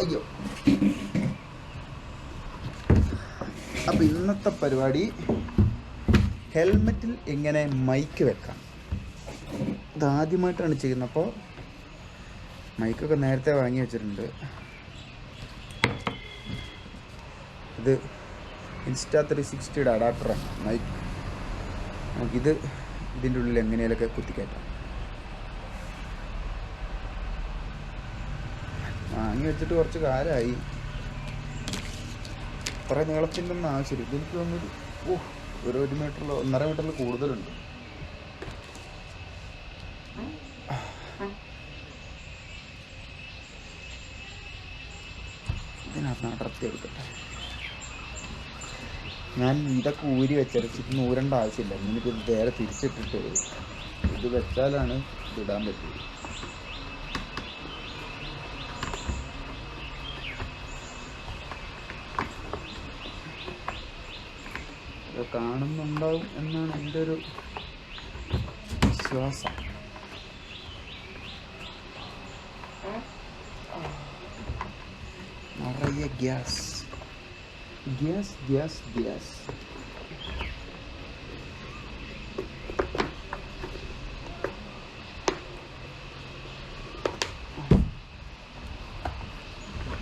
അയ്യോ. അപ്പം ഇന്നത്തെ പരിപാടി ഹെൽമെറ്റിൽ എങ്ങനെ മൈക്ക് വെക്കാം? ഇതാദ്യമായിട്ടാണ് ചെയ്യുന്നത്. അപ്പോൾ മൈക്കൊക്കെ നേരത്തെ വാങ്ങി വെച്ചിട്ടുണ്ട്. ഇത് ഇൻസ്റ്റാ ത്രീ സിക്സ്റ്റിയുടെ അഡാപ്റ്ററാണ് മൈക്ക്. നമുക്കിത് ഇതിന്റെ ഉള്ളിൽ എങ്ങനെയൊക്കെ കുത്തിക്കയറ്റാം. വാങ്ങി വെച്ചിട്ട് കുറച്ച് കാലമായി കുറേ നീളത്തിന്റെ ഒന്നും ആവശ്യമില്ല. ഇതെനിക്ക് തോന്നുന്നു ഓ ഒരു ഒരു മീറ്ററിൽ ഒന്നര മീറ്ററിൽ കൂടുതലുണ്ട്. ഇതിനകത്ത് ഞാൻ ഇതൊക്കെ ഊരി വെച്ചരച്ചിട്ട് നൂരേണ്ട ആവശ്യമില്ല. എനിക്കിത് നേരെ തിരിച്ചിട്ടിട്ട് ഇത് വെച്ചാലാണ് ഇടാൻ പറ്റുള്ളൂ. കാണുന്നുണ്ടാവും എന്നാണ് എന്റെ ഒരു വിശ്വാസം. നിറയെ ഗ്യാസ്. Gas gas gas.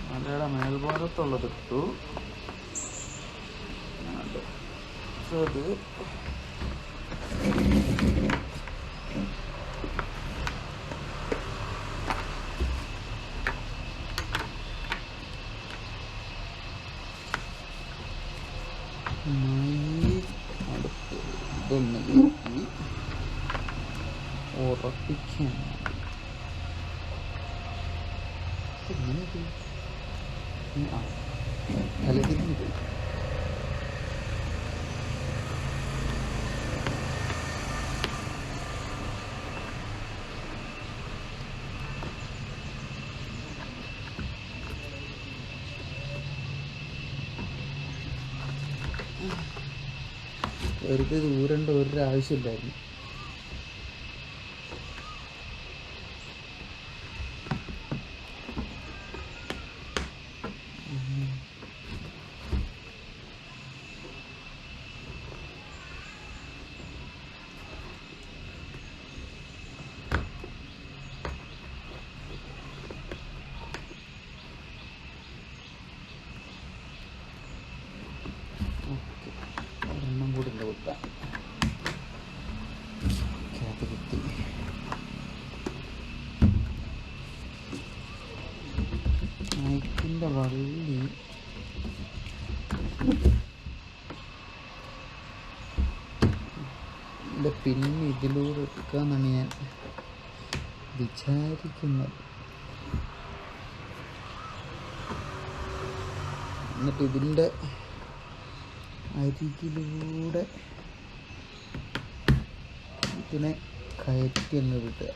മലയുടെ മേൽഭാഗത്തുള്ളത് ഇട്ടു. അടുത്തത് മൈ അടുത്ത് ഇതൊന്ന് നീക്കി ഉറപ്പിക്കാൻ വെറുതെ ദൂരണ്ട ഒരു ആവശ്യമില്ലായിരുന്നു. എന്റെ പിന്നെ ഇതിലൂടെ എടുക്കാമെന്നാണ് ഞാൻ വിചാരിക്കുന്നത്. എന്നിട്ട് ഇതിന്റെ അരികിലൂടെ ഇതിനെ കയറ്റി അങ്ങ് വിടുക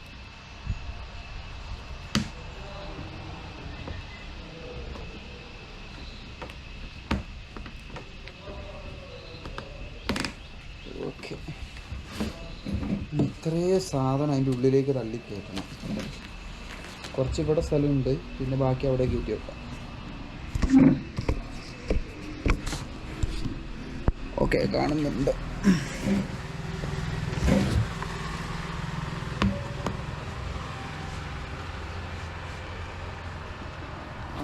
ഓക്കെ ഇത്രയും സാധനം അതിന്റെ ഉള്ളിലേക്ക് തള്ളി കയറ്റണം. കുറച്ച് ഇവിടെ സ്ഥലമുണ്ട്. പിന്നെ ബാക്കി അവിടെ കയറ്റി വെക്കാം. ഓക്കെ കാണുന്നുണ്ട്.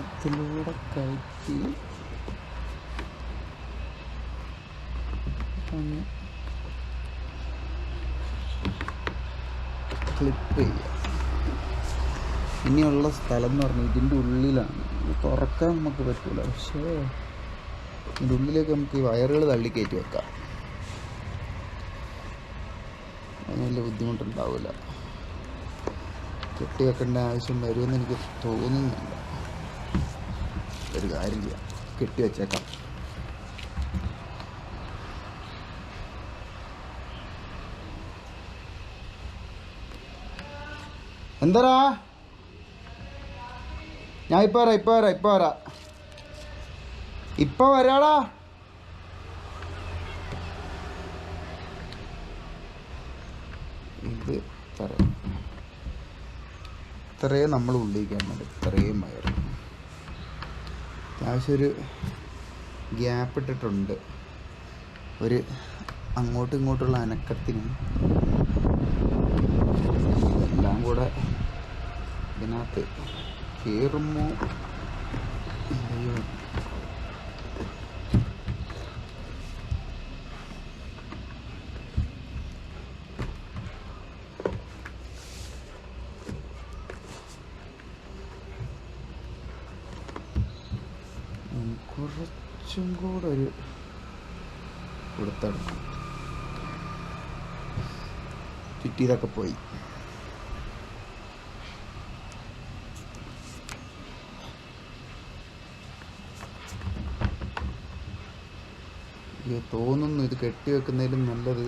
അതിലൂടെ കയറ്റി ഒന്ന് ക്ലിപ്പ് ചെയ്യുക ഇനിയുള്ള സ്ഥലം എന്ന് പറഞ്ഞാൽ ഇതിന്റെ ഉള്ളിലാണ് തുറക്കാൻ നമുക്ക് പറ്റില്ല പക്ഷേ ഇതിന്റെ ഉള്ളിലേക്ക് നമുക്ക് ഈ വയറുകൾ തള്ളി കയറ്റി വെക്കാം. അതിന് വലിയ ബുദ്ധിമുട്ടുണ്ടാവില്ല കെട്ടി വെക്കേണ്ട ആവശ്യം വരുമെന്ന് എനിക്ക് തോന്നുന്നില്ല. ഒരു കാര്യം ചെയ്യാം. കെട്ടി വെച്ചേക്കാം. എന്തരാ ഞാൻ ഇപ്പൊ വരാം ഇപ്പൊ വരാം ഇപ്പൊ വരാം. ഇപ്പൊ വരാടാ. ഇത് ഇത്ര ഇത്രയും നമ്മൾ ഉള്ളിക്കാൻ വേണ്ടി ഇത്രയും വയർ അത്യാവശ്യം ഒരു ഗ്യാപ്പ് ഇട്ടിട്ടുണ്ട്. ഒരു അങ്ങോട്ടും ഇങ്ങോട്ടുള്ള അനക്കത്തിന്. എല്ലാം കൂടെ ഇതിനകത്ത് കയറുമോ ഇല്ലയോ കുറച്ചും കൂടെ ഒരു കൊടുത്തെടുക്കും. ചുറ്റിയതൊക്കെ പോയി. ഇത് തോന്നുന്നു ഇത് കെട്ടി വെക്കുന്നതിലും നല്ലത്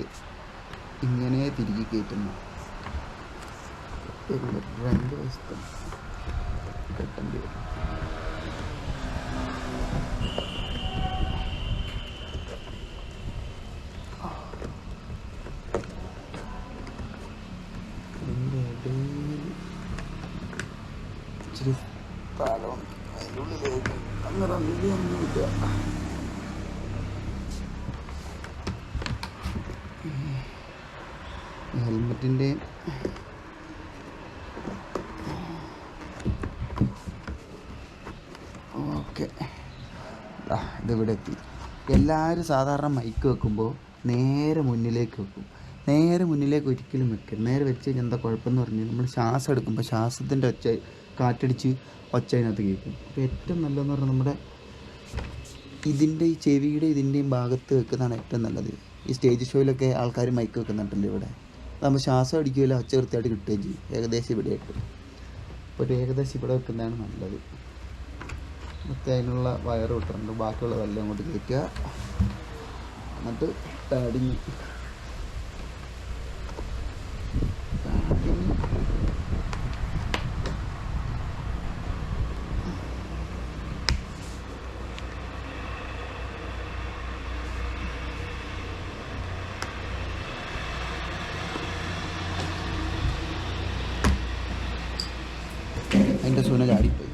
ഇങ്ങനെ തിരികെ കയറ്റുന്നു. രണ്ട് വശത്ത് കെട്ടേണ്ടി വരും. ഇച്ചിരി സ്ഥലമുണ്ട്. അങ്ങനെ ഒന്നുമില്ല ഹെൽമെറ്റിന്റെ ഓക്കെ. ഇതിവിടെ എത്തി. എല്ലാവരും സാധാരണ മൈക്ക് വെക്കുമ്പോൾ നേരെ മുന്നിലേക്ക് വെക്കും. നേരെ മുന്നിലേക്ക് ഒരിക്കലും വെക്കരുത്. നേരെ വെച്ച് കഴിഞ്ഞാൽ എന്താ കുഴപ്പമെന്ന് പറഞ്ഞാൽ നമ്മൾ ശ്വാസം എടുക്കുമ്പോൾ ശ്വാസത്തിന്റെ ഒച്ച കാറ്റടിച്ച് ഒച്ച അതിനകത്ത് കേൾക്കും. അപ്പോൾ ഏറ്റവും നല്ലതെന്ന് പറഞ്ഞാൽ നമ്മുടെ ഇതിന്റെ ഈ ചെവിയുടെ ഇതിന്റെയും ഭാഗത്ത് വെക്കുന്നതാണ് ഏറ്റവും നല്ലത്. ഈ സ്റ്റേജ് ഷോയിലൊക്കെ ആൾക്കാർ മൈക്ക് വെക്കുന്നുണ്ടല്ലോ ഇവിടെ. നമ്മൾ ശ്വാസം അടിക്കുകയില്ല ഒച്ച വൃത്തിയായിട്ട് കിട്ടുകയും ചെയ്യും. ഏകദേശം ഇവിടെ ആയിട്ട്. അപ്പോൾ ഒരു ഏകദേശം ഇവിടെ വെക്കുന്നതാണ് നല്ലത്. മറ്റേ അതിനുള്ള വയർ വിട്ടിട്ടുണ്ട്. ബാക്കിയുള്ളതെല്ലാം അങ്ങോട്ട് കയറ്റുക. എന്നിട്ട് പാഡിങ് അതിന്റെ സുന ചാടിപ്പോയി.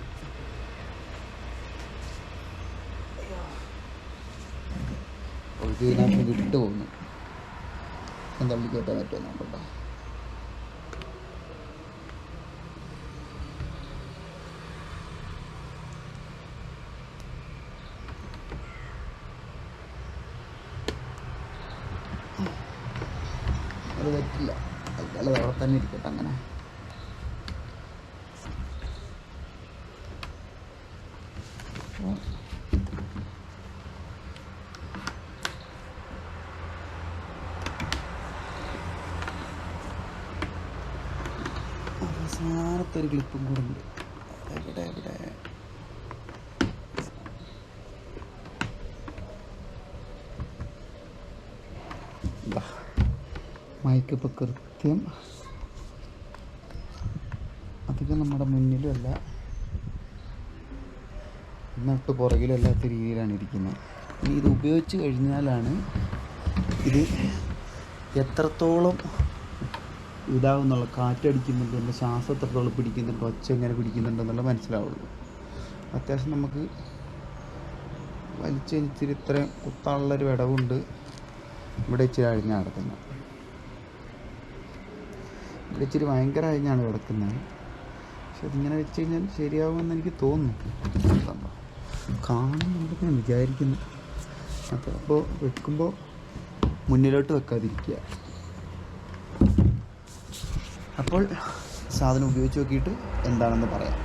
ഇത് ഇതിനകത്ത് വിട്ടു പോകുന്നു. ഞാൻ തള്ളി കയറ്റാൻ പറ്റുമോ അത് പറ്റില്ല. അത് അവിടെ തന്നെ ഇരിക്കട്ടെ അങ്ങനെ. അവസാനത്തെ ഒരു ക്ലിപ്പും കൂടെ ഉണ്ട്. എവിടെ എവിടെ മൈക്ക് ഇപ്പോൾ കൃത്യം. അധികം നമ്മുടെ മുന്നിലും അല്ല. നട്ട് പുറകിലും അല്ലാത്ത രീതിയിലാണ് ഇരിക്കുന്നത്. ഇനി ഇത് ഉപയോഗിച്ച് കഴിഞ്ഞാലാണ് ഇത് എത്രത്തോളം ഇതാവുന്നുള്ള കാറ്റടിക്കുന്നുണ്ട് എന്റെ ശ്വാസം എത്രത്തോളം പിടിക്കുന്നുണ്ട് ഒച്ച എങ്ങനെ പിടിക്കുന്നുണ്ടെന്നുള്ള മനസ്സിലാവുള്ളൂ. അത്യാവശ്യം നമുക്ക് വലിച്ചെനിച്ചിരി ഇത്രയും കുത്താനുള്ളൊരു വിടവുണ്ട് ഇവിടെ ഇച്ചിരി അഴിഞ്ഞാണ് കിടക്കുന്നത് ഇവിടെ ഇച്ചിരി ഭയങ്കര അഴിഞ്ഞാണ് കിടക്കുന്നത്. പക്ഷെ അതിങ്ങനെ വെച്ച് കഴിഞ്ഞാൽ ശരിയാവുമെന്ന് എനിക്ക് തോന്നുന്നു. കാണുന്നുണ്ട് ഞാൻ വിചാരിക്കുന്നു. അപ്പോൾ അപ്പോൾ വെക്കുമ്പോൾ മുന്നിലോട്ട് വെക്കാതിരിക്കുക. അപ്പോൾ സാധനം ഉപയോഗിച്ച് നോക്കിയിട്ട് എന്താണെന്ന് പറയാം.